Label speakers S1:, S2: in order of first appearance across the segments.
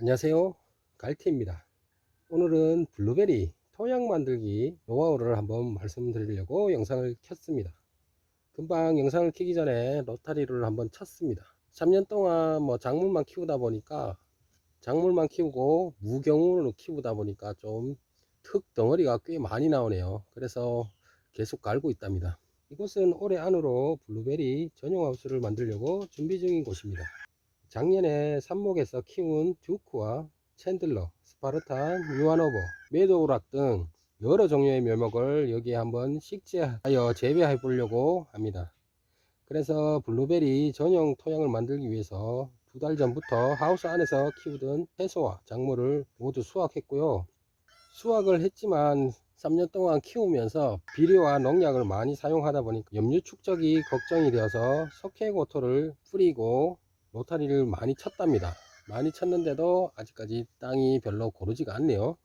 S1: 안녕하세요. 갈티입니다. 오늘은 블루베리 토양 만들기 노하우를 한번 말씀드리려고 영상을 켰습니다. 금방 영상을 켜기 전에 로타리를 한번 쳤습니다. 3년 동안 뭐 작물만 키우다 보니까 작물만 키우고 무경우로 키우다 보니까 좀 흙 덩어리가 꽤 많이 나오네요. 그래서 계속 갈고 있답니다. 이곳은 올해 안으로 블루베리 전용 하우스를 만들려고 준비 중인 곳입니다 작년에 삽목에서 키운 듀크와 챈들러, 스파르탄, 유아노버, 메도우락 등 여러 종류의 묘목을 여기에 한번 식재하여 재배해 보려고 합니다. 그래서 블루베리 전용 토양을 만들기 위해서 두 달 전부터 하우스 안에서 키우던 채소와 작물을 모두 수확했고요. 수확을 했지만 3년 동안 키우면서 비료와 농약을 많이 사용하다 보니까 염류 축적이 걱정이 되어서 석회고토를 뿌리고 로타리를 많이 쳤답니다. 많이 쳤는데도 아직까지 땅이 별로 고르지가 않네요.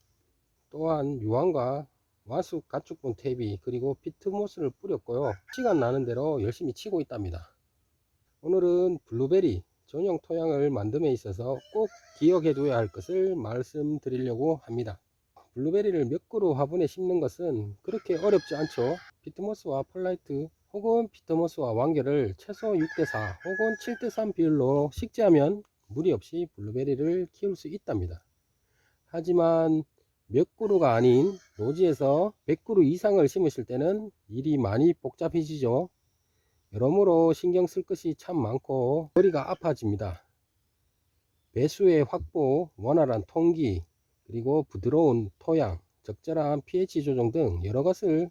S1: 또한 유황과 와수 가축분 탭이 그리고 피트모스를 뿌렸고요. 시간 나는 대로 열심히 치고 있답니다. 오늘은 블루베리 전용 토양을 만듦에 있어서 꼭 기억해 둬야 할 것을 말씀드리려고 합니다. 블루베리를 몇 그루 화분에 심는 것은 그렇게 어렵지 않죠. 피트모스와 펄라이트 혹은 피트모스와 완결을 최소 6대4 혹은 7대3 비율로 식재하면 무리 없이 블루베리를 키울 수 있답니다. 하지만 몇 그루가 아닌 노지에서 100그루 이상을 심으실 때는 일이 많이 복잡해지죠. 여러모로 신경 쓸 것이 참 많고 머리가 아파집니다. 배수의 확보, 원활한 통기, 그리고 부드러운 토양, 적절한 pH 조정 등 여러 것을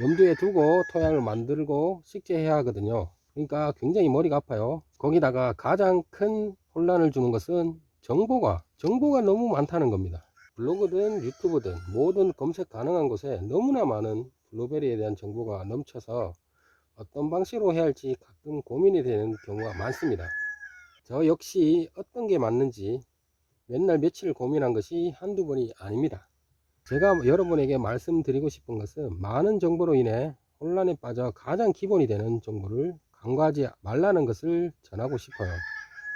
S1: 염두에 두고 토양을 만들고 식재해야 하거든요. 그러니까 굉장히 머리가 아파요. 거기다가 가장 큰 혼란을 주는 것은 정보가, 정보가 너무 많다는 겁니다. 블로그든 유튜브든 모든 검색 가능한 곳에 너무나 많은 블루베리에 대한 정보가 넘쳐서 어떤 방식으로 해야 할지 가끔 고민이 되는 경우가 많습니다. 저 역시 어떤 게 맞는지 맨날 며칠 고민한 것이 한두 번이 아닙니다. 제가 여러분에게 말씀드리고 싶은 것은 많은 정보로 인해 혼란에 빠져 가장 기본이 되는 정보를 간과하지 말라는 것을 전하고 싶어요.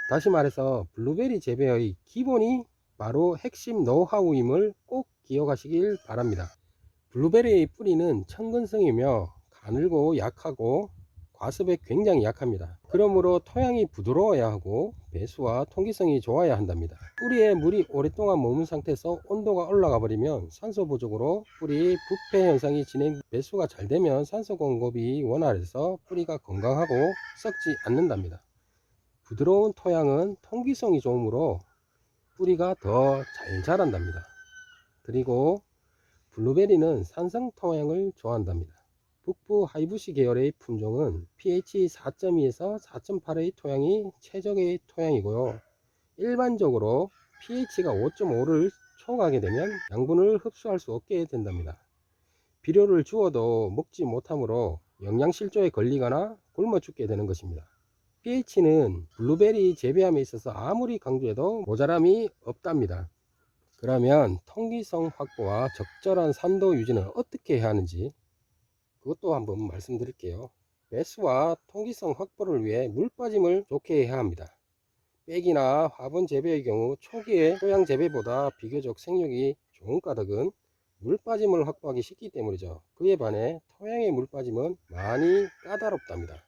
S1: 다시 말해서 블루베리 재배의 기본이 바로 핵심 노하우임을 꼭 기억하시길 바랍니다. 블루베리의 뿌리는 천근성이며 가늘고 약하고 과습에 굉장히 약합니다. 그러므로 토양이 부드러워야 하고 배수와 통기성이 좋아야 한답니다. 뿌리에 물이 오랫동안 머문 상태에서 온도가 올라가 버리면 산소 부족으로 뿌리 부패 현상이 진행 배수가 잘 되면 산소 공급이 원활해서 뿌리가 건강하고 썩지 않는답니다. 부드러운 토양은 통기성이 좋으므로 뿌리가 더 잘 자란답니다. 그리고 블루베리는 산성 토양을 좋아한답니다. 북부 하이부시 계열의 품종은 pH 4.2에서 4.8의 토양이 최적의 토양이고요. 일반적으로 pH가 5.5를 초과하게 되면 양분을 흡수할 수 없게 된답니다. 비료를 주어도 먹지 못하므로 영양실조에 걸리거나 굶어 죽게 되는 것입니다. pH는 블루베리 재배함에 있어서 아무리 강조해도 모자람이 없답니다. 그러면 통기성 확보와 적절한 산도 유지는 어떻게 해야 하는지 그것도 한번 말씀드릴게요. 배수와 통기성 확보를 위해 물 빠짐을 좋게 해야 합니다. 백이나 화분 재배의 경우 초기에 토양 재배보다 비교적 생육이 좋은 가덕은 물 빠짐을 확보하기 쉽기 때문이죠. 그에 반해 토양의 물 빠짐은 많이 까다롭답니다.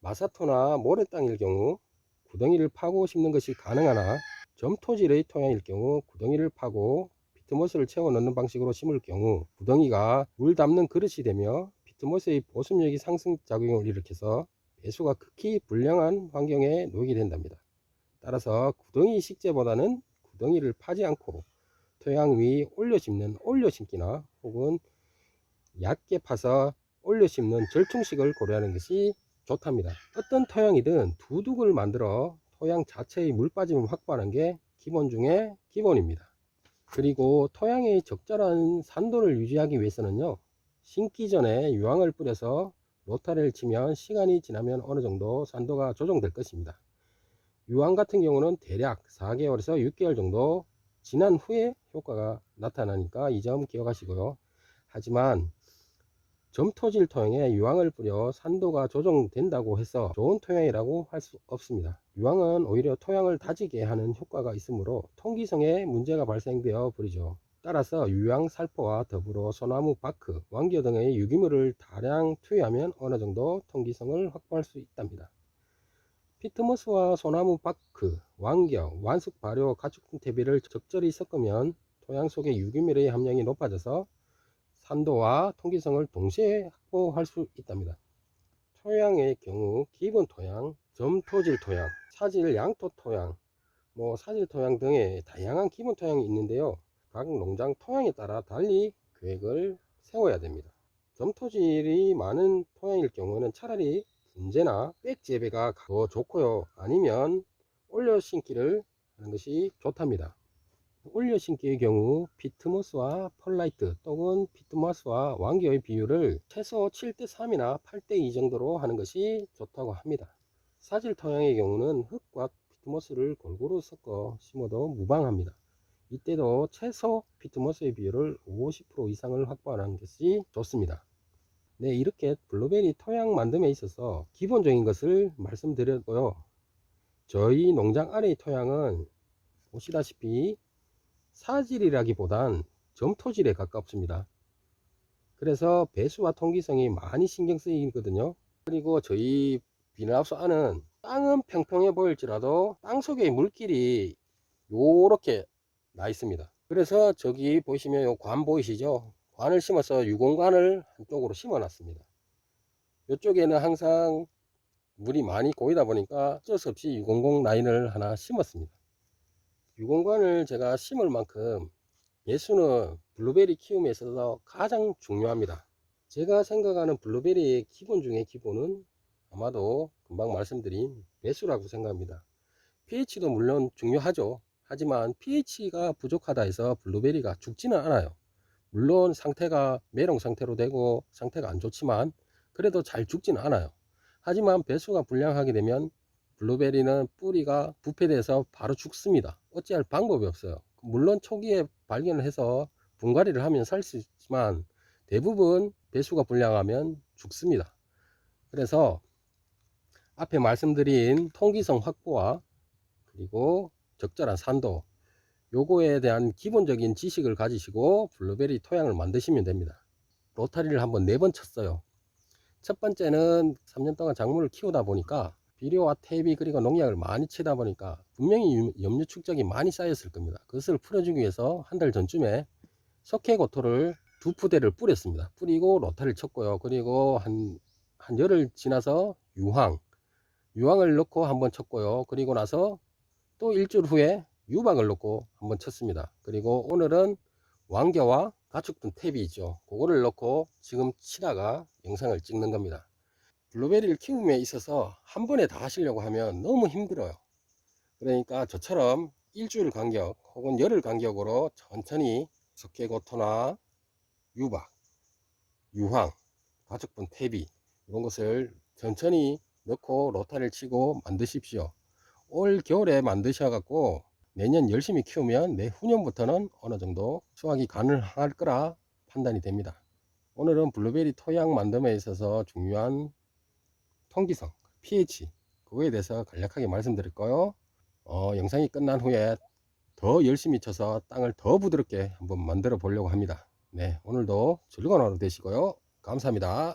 S1: 마사토나 모래 땅일 경우 구덩이를 파고 심는 것이 가능하나 점토질의 토양일 경우 구덩이를 파고 피트모스를 채워 넣는 방식으로 심을 경우 구덩이가 물 담는 그릇이 되며 피트모스의 보습력이 상승 작용을 일으켜서 배수가 극히 불량한 환경에 놓이게 된답니다. 따라서 구덩이 식재보다는 구덩이를 파지 않고 토양 위 올려 심는 올려 심기나 혹은 얕게 파서 올려 심는 절충식을 고려하는 것이 좋답니다. 어떤 토양이든 두둑을 만들어 토양 자체의 물 빠짐을 확보하는 게 기본 중에 기본입니다. 그리고 토양의 적절한 산도를 유지하기 위해서는요 심기 전에 유황을 뿌려서 로타리를 치면 시간이 지나면 어느 정도 산도가 조정될 것입니다 유황 같은 경우는 대략 4개월에서 6개월 정도 지난 후에 효과가 나타나니까 이 점 기억하시고요 하지만 점토질 토양에 유황을 뿌려 산도가 조정된다고 해서 좋은 토양이라고 할 수 없습니다. 유황은 오히려 토양을 다지게 하는 효과가 있으므로 통기성에 문제가 발생되어 버리죠. 따라서 유황 살포와 더불어 소나무 바크, 왕겨 등의 유기물을 다량 투여하면 어느 정도 통기성을 확보할 수 있답니다. 피트모스와 소나무 바크, 왕겨, 완숙 발효, 가축분 퇴비를 적절히 섞으면 토양 속의 유기물의 함량이 높아져서 산도와 통기성을 동시에 확보할 수 있답니다. 토양의 경우 기본 토양, 점토질 토양, 사질 양토 토양, 뭐 사질 토양 등의 다양한 기본 토양이 있는데요. 각 농장 토양에 따라 달리 계획을 세워야 됩니다. 점토질이 많은 토양일 경우는 차라리 분재나 백 재배가 더 좋고요. 아니면 올려 심기를 하는 것이 좋답니다. 올려 심기의 경우 피트모스와 펄라이트 또는 피트모스와 왕겨의 비율을 최소 7대 3이나 8대 2 정도로 하는 것이 좋다고 합니다. 사질 토양의 경우는 흙과 피트모스를 골고루 섞어 심어도 무방합니다. 이때도 최소 피트모스의 비율을 50% 이상을 확보하는 것이 좋습니다. 네, 이렇게 블루베리 토양 만듦에 있어서 기본적인 것을 말씀드렸고요. 저희 농장 아래의 토양은 보시다시피 사질이라기보단 점토질에 가깝습니다. 그래서 배수와 통기성이 많이 신경 쓰이거든요. 그리고 저희 비닐하우스 안은 땅은 평평해 보일지라도 땅 속에 물길이 요렇게 나 있습니다. 그래서 저기 보시면 요 관 보이시죠? 관을 심어서 유공관을 한쪽으로 심어 놨습니다. 이쪽에는 항상 물이 많이 고이다 보니까 어쩔 수 없이 유공공 라인을 하나 심었습니다. 유공관을 제가 심을 만큼 예수는 블루베리 키움에 있어서 가장 중요합니다. 제가 생각하는 블루베리의 기본 중에 기본은 아마도 금방 말씀드린 배수라고 생각합니다. pH도 물론 중요하죠. 하지만 pH가 부족하다 해서 블루베리가 죽지는 않아요. 물론 상태가 메롱 상태로 되고 상태가 안 좋지만 그래도 잘 죽지는 않아요. 하지만 배수가 불량하게 되면 블루베리는 뿌리가 부패돼서 바로 죽습니다. 어찌할 방법이 없어요. 물론 초기에 발견을 해서 분갈이를 하면 살 수 있지만 대부분 배수가 불량하면 죽습니다. 그래서 앞에 말씀드린 통기성 확보와 그리고 적절한 산도 요거에 대한 기본적인 지식을 가지시고 블루베리 토양을 만드시면 됩니다. 로타리를 한번 네 번 쳤어요. 첫 번째는 3년 동안 작물을 키우다 보니까 비료와 퇴비 그리고 농약을 많이 치다 보니까 분명히 염류 축적이 많이 쌓였을 겁니다. 그것을 풀어주기 위해서 한 달 전쯤에 석회고토를 두 푸대를 뿌렸습니다. 뿌리고 로타를 쳤고요. 그리고 한, 한 열흘 지나서 유황, 유황을 넣고 한번 쳤고요. 그리고 나서 또 일주일 후에 유박을 넣고 한번 쳤습니다. 그리고 오늘은 왕겨와 가축분 탭이 있죠. 그거를 넣고 지금 치다가 영상을 찍는 겁니다. 블루베리를 키움에 있어서 한 번에 다 하시려고 하면 너무 힘들어요. 그러니까 저처럼 일주일 간격 혹은 열흘 간격으로 천천히 석회고토나 유박, 유황, 가축분 탭이 이런 것을 천천히 넣고 로타를 치고 만드십시오. 올 겨울에 만드셔갖고 내년 열심히 키우면 내후년부터는 어느 정도 수확이 가능할 거라 판단이 됩니다. 오늘은 블루베리 토양 만듦에 있어서 중요한 통기성, pH 그거에 대해서 간략하게 말씀드릴 거요. 어, 영상이 끝난 후에 더 열심히 쳐서 땅을 더 부드럽게 한번 만들어 보려고 합니다. 네, 오늘도 즐거운 하루 되시고요. 감사합니다.